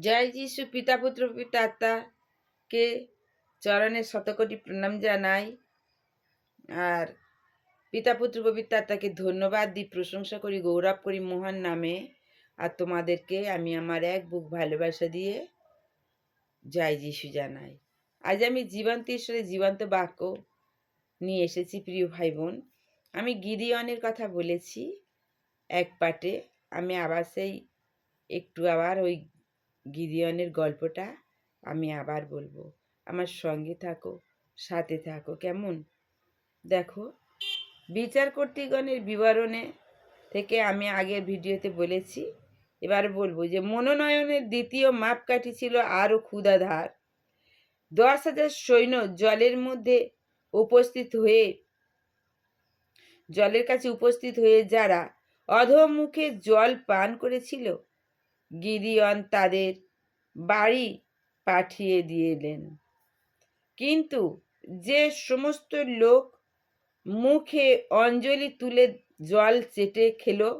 জয় যিশু, পিতা, পুত্র পিতা আত্মাকে চরণে শতকোটি প্রণাম জানাই। আর পিতা, পুত্র পবিত্র আত্মাকে ধন্যবাদ দিই প্রশংসা করি, গৌরব করি মহান নামে। আর তোমাদেরকে আমি আমার এক বুক ভালোবাসা দিয়ে জয় যিশু জানাই। আজ আমি জীবন্ত ঈশ্বরের জীবন্ত বাক্য নিয়ে এসেছি, প্রিয় ভাই বোন আমি গিদিয়নের কথা বলেছি এক পাটে। আমি আবার সেই একটু আবার ওই গিদিয়নের গল্পটা আমি আবার বলব। আমার সঙ্গে থাকো, সাথে থাকো, কেমন? দেখো, বিচার কর্তৃগণের বিবরণে থেকে আমি আগের ভিডিওতে বলেছি, এবার বলব যে মনোনয়নের দ্বিতীয় মাপকাঠি ছিল আরও ক্ষুদাধার দশ হাজার সৈন্য জলের মধ্যে উপস্থিত হয়ে, জলের কাছে উপস্থিত হয়ে যারা অধমুখে জল পান করেছিল গিরিয়ন তাদের বাড়ি পাঠিয়ে দিয়েলেন কিন্তু যে সমস্ত লোক মুখে অঞ্জলি তুলে জল চেটে খেলো,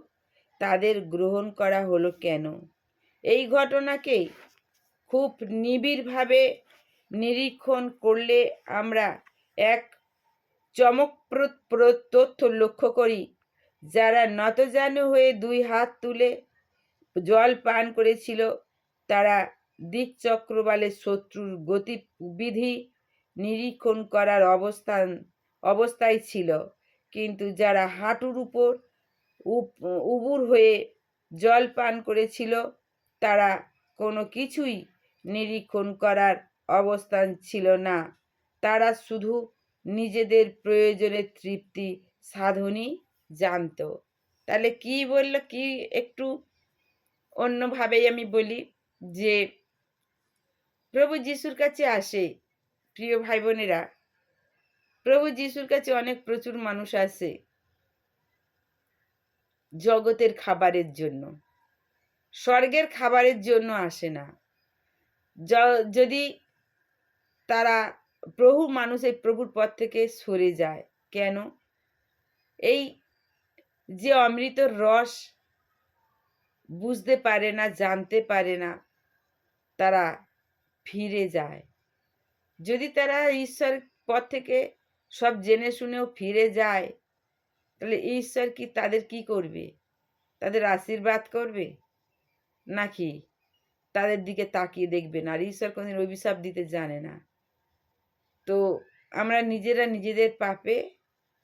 তাদের গ্রহণ করা হলো কেন? এই ঘটনাকে খুব নিবিড়ভাবে নিরীক্ষণ করলে আমরা এক চমকপ্রদ তথ্য লক্ষ্য করি, যারা নতজানু হয়ে দুই হাত তুলে জল পান করেছিল তারা দিকচক্রবালে শত্রুর গতিবিধি নিরীক্ষণ করার অবস্থান, অবস্থায় ছিল। কিন্তু যারা হাঁটুর উপর উবুর হয়ে জল পান করেছিল, তারা কোনো কিছুই নিরীক্ষণ করার অবস্থান ছিল না। তারা শুধু নিজেদের প্রয়োজনের তৃপ্তি সাধনই জানত। তাহলে কি বলল? কি একটু অন্যভাবেই আমি বলি যে, প্রভু যিশুর কাছে আসে, প্রিয় ভাই বোনেরা প্রভু যিশুর কাছে অনেক প্রচুর মানুষ আসে জগতের খাবারের জন্য। স্বর্গের খাবারের জন্য আসে না। যদি তারা প্রভু মানুষ এই প্রভুর পথ থেকে সরে যায়, কেন? এই যে অমৃত রস বুঝতে পারে না, জানতে পারে না, তারা ফিরে যায়। যদি তারা ঈশ্বর পথ থেকে সব জেনে শুনেও ফিরে যায়, তাহলে ঈশ্বর কি তাদের কি করবে? তাদের আশীর্বাদ করবে? নাকি তাদের দিকে তাকিয়ে দেখবে না? আর ঈশ্বর কোনদিন অভিশাপ দিতে জানে না। তো আমরা নিজেরা নিজেদের পাপে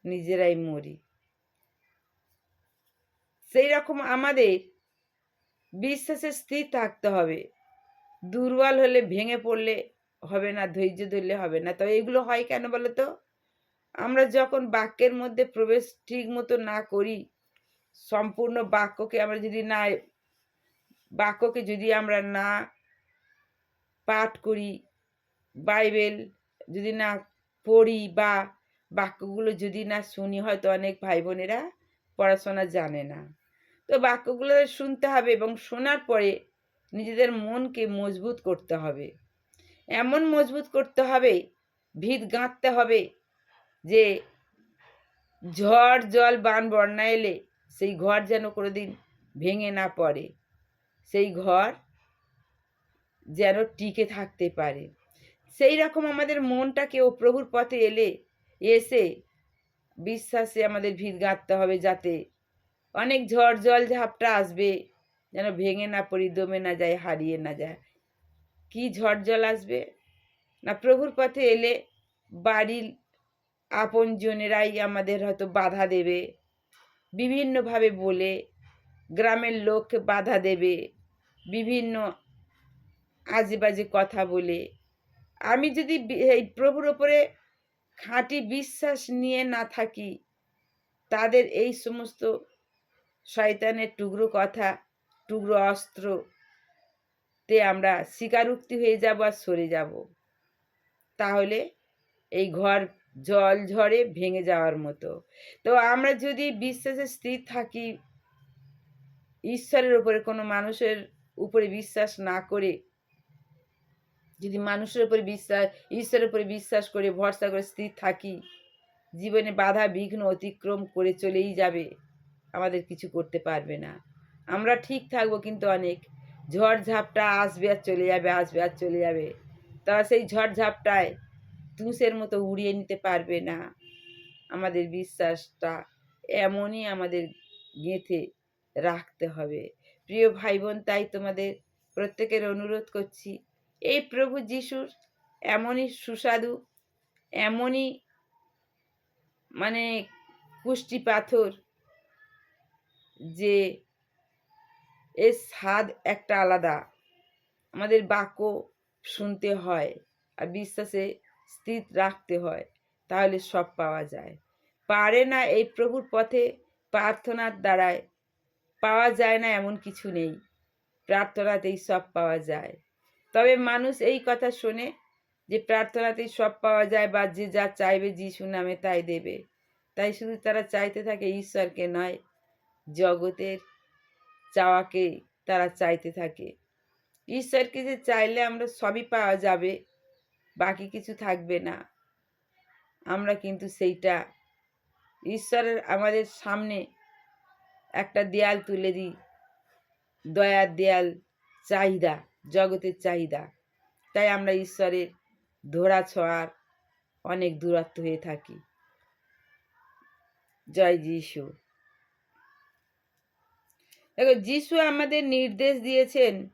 নিজেরাই মরি। সেই রকম আমাদের বিশ্বাসে স্থির থাকতে হবে। দুর্বল হলে ভেঙে পড়লে হবে না, ধৈর্য ধরলে হবে না। তবে এগুলো হয় কেন বলো তো আমরা যখন বাক্যের মধ্যে প্রবেশ ঠিক মতো না করি, সম্পূর্ণ বাক্যকে আমরা যদি না, বাক্যকে যদি আমরা না পাঠ করি, বাইবেল যদি না পড়ি বা বাক্যগুলো যদি না শুনি, হয়তো অনেক ভাই বোনেরা পড়াশোনা জানে না। তো বাক্যগুলো শুনতে হবে এবং শোনার পরে নিজেদের মনকে মজবুত করতে হবে। এমন মজবুত করতে হবে, ভিত গাঁথতে হবে যে ঝড় জল বান বন্যা এলে সেই ঘর যেন কোনোদিন ভেঙে না পড়ে। সেই ঘর যেন টিকে থাকতে পারে। সেই রকম আমাদের মনটাকে ও প্রভুর পথে এলে, এসে বিশ্বাসে আমাদের ভিত গাঁথতে হবে যাতে অনেক ঝড় জল ঝাপটা আসবে, যেন ভেঙে না পড়ি, দমে না যায় হারিয়ে না যায়। কি ঝড় জল আসবে? না, প্রভুর পথে এলে বাড়ির আপনজনেরাই আমাদের হয়তো বাধা দেবে, বিভিন্নভাবে বলে গ্রামের লোককে বাধা দেবে, বিভিন্ন আজে বাজে কথা বলে। আমি যদি এই প্রভুর ওপরে খাঁটি বিশ্বাস নিয়ে না থাকি, তাদের এই সমস্ত শয়তানের টুকরো কথা, টুকরো অস্ত্র তে আমরা স্বীকারোক্তি হয়ে যাব আর সরে যাব। তাহলে এই ঘর জল ঝড়ে ভেঙে যাওয়ার মতো। তো আমরা যদি বিশ্বাসে স্থির থাকি, ঈশ্বরের উপরে, কোনো মানুষের উপরে বিশ্বাস না করে, যদি মানুষের উপরে বিশ্বাস, ঈশ্বরের উপরে বিশ্বাস করে, ভরসা করে স্থির থাকি, জীবনে বাধা বিঘ্ন অতিক্রম করে চলেই যাবে। আমাদের কিছু করতে পারবে না। আমরা ঠিক থাকব কিন্তু অনেক। ঝড় ঝাপটা আসবে আর চলে যাবে, আসবে আর চলে যাবে। তারা সেই ঝড় ঝাপটায় তুষের মতো উড়িয়ে নিতে পারবে না। আমাদের বিশ্বাসটা এমনই আমাদের গেঁথে রাখতে হবে। প্রিয় ভাই বোন তাই তোমাদের প্রত্যেকের অনুরোধ করছি, এই প্রভু যিশুর এমনই সুস্বাদু, এমনই মানে কুষ্টি পাথর যে এর স্বাদ একটা আলাদা। আমাদের বাক্য শুনতে হয় আর বিশ্বাসে স্থির রাখতে হয়, তাহলে সব পাওয়া যায়। পারে না এই প্রভুর পথে, প্রার্থনার দ্বারায়। পাওয়া যায় না এমন কিছু নেই, প্রার্থনাতেই সব পাওয়া যায়। তবে মানুষ এই কথা শোনে যে প্রার্থনাতেই সব পাওয়া যায় বা যে যা চাইবে যিশু নামে তাই দেবে। তাই শুধু তারা চাইতে থাকে ঈশ্বরকে নয় জগতের চাওয়াকে তারা চাইতে থাকে। ঈশ্বরকে যে চাইলে আমরা সবই পাওয়া যাবে, বাকি কিছু থাকবে না। আমরা কিন্তু সেইটা। ঈশ্বরের আমাদের সামনে একটা দেয়াল তুলে দিই। দয়ার দেয়াল, চাহিদা, জগতের চাহিদা। তাই আমরা ঈশ্বরের ধরা ছোঁয়ার অনেক দূরত্ব হয়ে থাকি। জয় যিশু। দেখো, যিশু আমাদের নির্দেশ দিয়েছেন,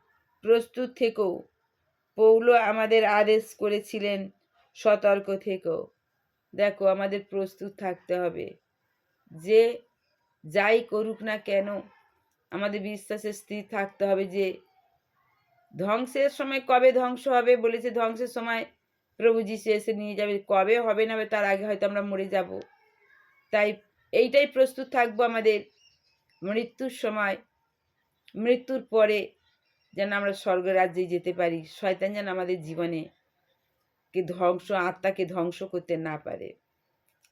প্রস্তুত থেকেও পৌলো আমাদের আদেশ করেছিলেন, সতর্ক থেকেও দেখো, আমাদের প্রস্তুত থাকতে হবে। যে যাই করুক না কেন, আমাদের বিশ্বাসে স্থির থাকতে হবে যে ধ্বংসের সময় কবে ধ্বংস হবে বলেছে, ধ্বংসের সময় প্রভু যিশু এসে নিয়ে যাবে। কবে হবে না তার আগে হয়তো আমরা মরে যাব। তাই এইটাই প্রস্তুত থাকব আমাদের মৃত্যুর সময়। মৃত্যুর পরে যেন আমরা স্বর্গরাজ্যে যেতে পারি, শয়তান যেন আমাদের জীবনে কে ধ্বংস, আত্মাকে ধ্বংস করতে না পারে।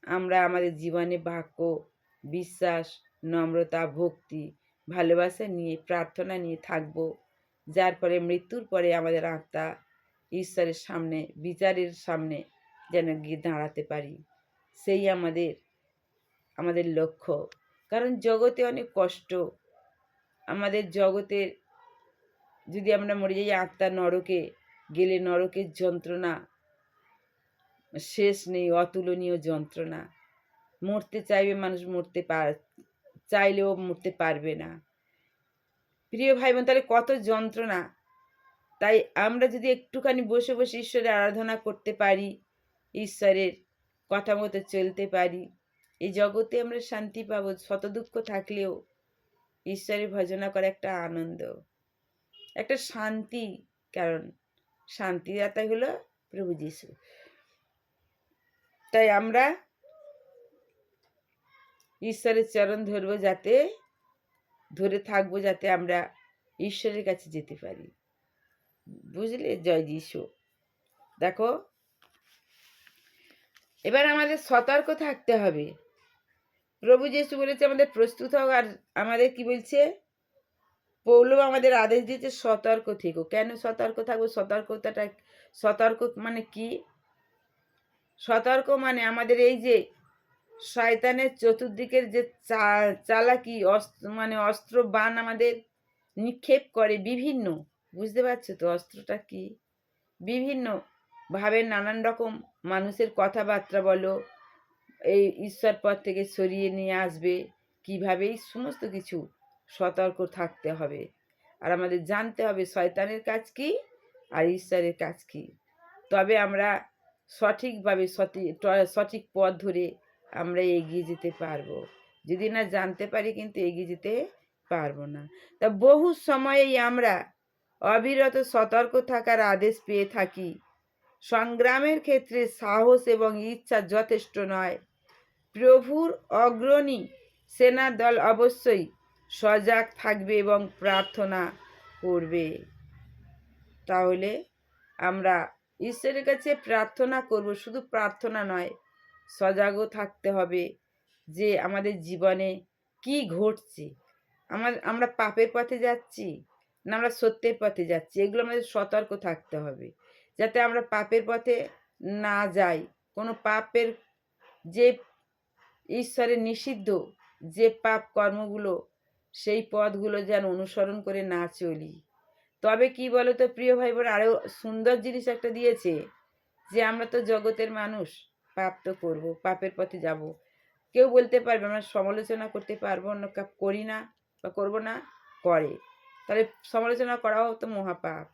আমরা আমাদের জীবনে বাক্য বিশ্বাস, নম্রতা, ভক্তি, ভালোবাসা নিয়ে প্রার্থনা নিয়ে থাকব। যার পরে মৃত্যুর পরে আমাদের আত্মা ঈশ্বরের সামনে, বিচারের সামনে যেন গিয়ে দাঁড়াতে পারি। সেই আমাদের আমাদের লক্ষ্য। কারণ জগতে অনেক কষ্ট আমাদের জগতের যদি আমরা মরে যাই, আত্মা নরকে গেলে নরকের যন্ত্রণা। শেষ নেই, অতুলনীয় যন্ত্রণা। মরতে চাইবে মানুষ, মরতে পার, চাইলেও মরতে পারবে না। প্রিয় ভাই বোন তাহলে কত যন্ত্রণা? তাই আমরা যদি একটুখানি বসে বসে ঈশ্বরের আরাধনা করতে পারি, ঈশ্বরের কথা মতো চলতে পারি, এই জগতে আমরা শান্তি পাবো শত দুঃখ থাকলেও ঈশ্বরের ভজনা করা একটা আনন্দ। একটা শান্তি কারণ শান্তিদাতাই হলো প্রভু যিশু। তাই আমরা ঈশ্বরের চরণ ধরবো যাতে, ধরে থাকব যাতে আমরা ঈশ্বরের কাছে যেতে পারি। বুঝলে? জয় যিশু। দেখো, এবার আমাদের সতর্ক থাকতে হবে। প্রভু যিশু বলেছে, আমাদের প্রস্তুত হোক আর আমাদের কি বলছে? পৌলো আমাদের আদেশ দিয়েছে, সতর্ক থেকো। কেন সতর্ক থাকব? সতর্কতাটা, সতর্ক মানে কি? সতর্ক মানে আমাদের এই যে শয়তানের চতুর্দিকের যে চালাকি অস্ত্র মানে অস্ত্র বান আমাদের নিক্ষেপ করে বিভিন্ন, বুঝতে পারছ তো অস্ত্রটা কি? বিভিন্ন ভাবে নানান রকম মানুষের কথাবার্তা বলো এই ঈশ্বর পথ থেকে সরিয়ে নিয়ে আসবে। কীভাবে এই সমস্ত কিছু সতর্ক থাকতে হবে। আর আমাদের জানতে হবে শয়তানের কাজ কি আর ঈশ্বরের কাজ কি। তবে আমরা সঠিকভাবে সঠিক সঠিক পথ ধরে আমরা এগিয়ে যেতে পারব। যদি না জানতে পারি কিন্তু এগিয়ে যেতে পারব না। তা বহু সময়েই আমরা অবিরত সতর্ক থাকার আদেশ পেয়ে থাকি। সংগ্রামের ক্ষেত্রে সাহস এবং ইচ্ছা যথেষ্ট নয়। প্রভুর অগ্রণী সেনা দল অবশ্যই সজাগ থাকবে এবং প্রার্থনা করবে। তাহলে আমরা ঈশ্বরের কাছে প্রার্থনা করব, শুধু প্রার্থনা নয়, সজাগও থাকতে হবে যে আমাদের জীবনে কি ঘটছে। আমার, আমরা পাপের পথে যাচ্ছি না আমরা সত্যের পথে যাচ্ছি, এগুলো আমাদের সতর্ক থাকতে হবে। যাতে আমরা পাপের পথে না যাই, কোনো পাপের যে ঈশ্বরের নিষিদ্ধ যে পাপ কর্মগুলো, সেই পথগুলো যেন অনুসরণ করে না চলি। তবে কি বলো তো প্রিয় ভাই বোন আরও সুন্দর জিনিস একটা দিয়েছে যে আমরা তো জগতের মানুষ, পাপ তো করব, পাপের পথে যাব। কেউ বলতে পারবে আমরা সমালোচনা করতে পারব না কা- করি না বা করব না, করে। তাহলে সমালোচনা করাও তো মহাপাপ।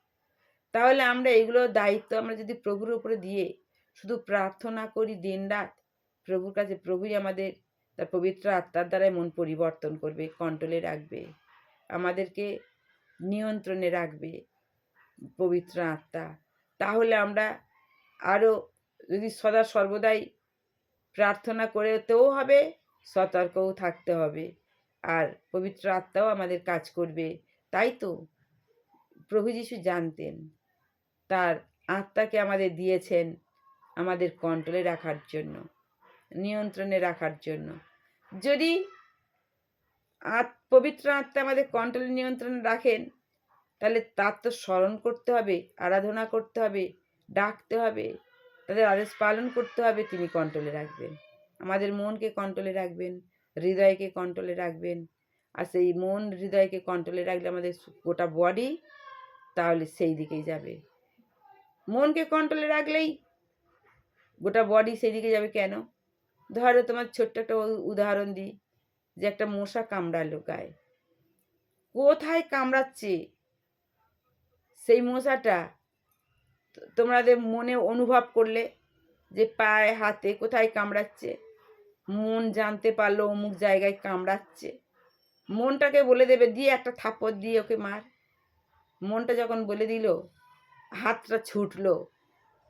তাহলে আমরা এগুলো দায়িত্ব আমরা যদি প্রভুর উপরে দিয়ে শুধু প্রার্থনা করি দিনরাত প্রভুর কাছে প্রভুই আমাদের, তার পবিত্র আত্মার দ্বারাই মন পরিবর্তন করবে, কন্ট্রোলে রাখবে, আমাদেরকে নিয়ন্ত্রণে রাখবে, পবিত্র আত্মা। তাহলে আমরা আরও যদি সদা সর্বদাই প্রার্থনা করেতেও হবে, সতর্কও থাকতে হবে। আর পবিত্র আত্মাও আমাদের কাজ করবে। তাই তো প্রভু যিশু জানতেন, তার আত্মাকে আমাদের দিয়েছেন আমাদের কন্ট্রোলে রাখার জন্য। নিয়ন্ত্রণে রাখার জন্য। যদি আত, পবিত্র আত্মা আমাদের কন্ট্রোলে নিয়ন্ত্রণে রাখেন, তাহলে তার তো স্মরণ করতে হবে, আরাধনা করতে হবে, ডাকতে হবে, তাদের আদেশ পালন করতে হবে, তিনি কন্ট্রোলে রাখবেন। আমাদের মনকে কন্ট্রোলে রাখবেন, হৃদয়কে কন্ট্রোলে রাখবেন। আর সেই মন, হৃদয়কে কন্ট্রোলে রাখলে আমাদের গোটা বডি তাহলে সেই দিকেই যাবে। মনকে কন্ট্রোলে রাখলেই গোটা বডি সেই দিকে যাবে কেন? ধরো তোমার ছোট্ট একটা উদাহরণ দিই, যে একটা মশা কামড়ালো গায়ে। কোথায় কামড়াচ্ছে? সেই মশাটা তোমাদের মনে অনুভব করলে যে পায়ে, হাতে কোথায় কামড়াচ্ছে? মন জানতে পারল অমুক জায়গায় কামড়াচ্ছে। মনটাকে বলে দেবে, দিয়ে একটা থাপ্পড় দিয়ে ওকে মার। মনটা যখন বলে দিল, হাতটা ছুটলো,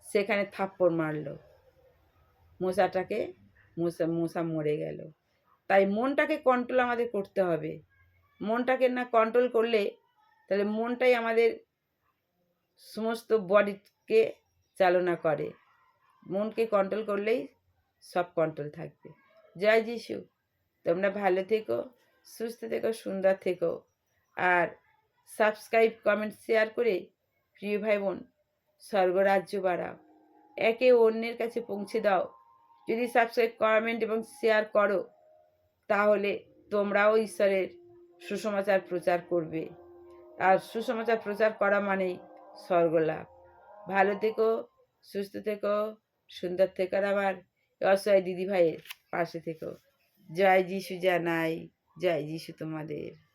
সেখানে থাপ্পড় মারলো। মশাটাকে মশা মশা মরে গেল। তাই মনটাকে কন্ট্রোল আমাদের করতে হবে। মনটাকে না কন্ট্রোল করলে তাহলে মনটাই আমাদের সমস্ত বডিকে চালনা করে। মনকে কন্ট্রোল করলেই সব কন্ট্রোল থাকবে। জয় যিশু। তোমরা ভালো থেকো, সুস্থ থেকো, সুন্দর থেকো। আর সাবস্ক্রাইব কমেন্ট শেয়ার করে প্রিয় ভাই বোন, স্বর্গরাজ্য বাড়াও। একে অন্যের কাছে পৌঁছে দাও। যদি সাবস্ক্রাইব কমেন্ট এবং শেয়ার করো, তাহলে তোমরাও ঈশ্বরের সুসমাচার প্রচার করবে। আর সুসমাচার প্রচার করা মানেই স্বর্গলাভ। ভালো থেকো, সুস্থ থেকো, সুন্দর থেকো আমার অসহায় দিদি ভাইয়ের পাশে থেকো। জয় যিশু জানাই, জয় যিশু তোমাদের।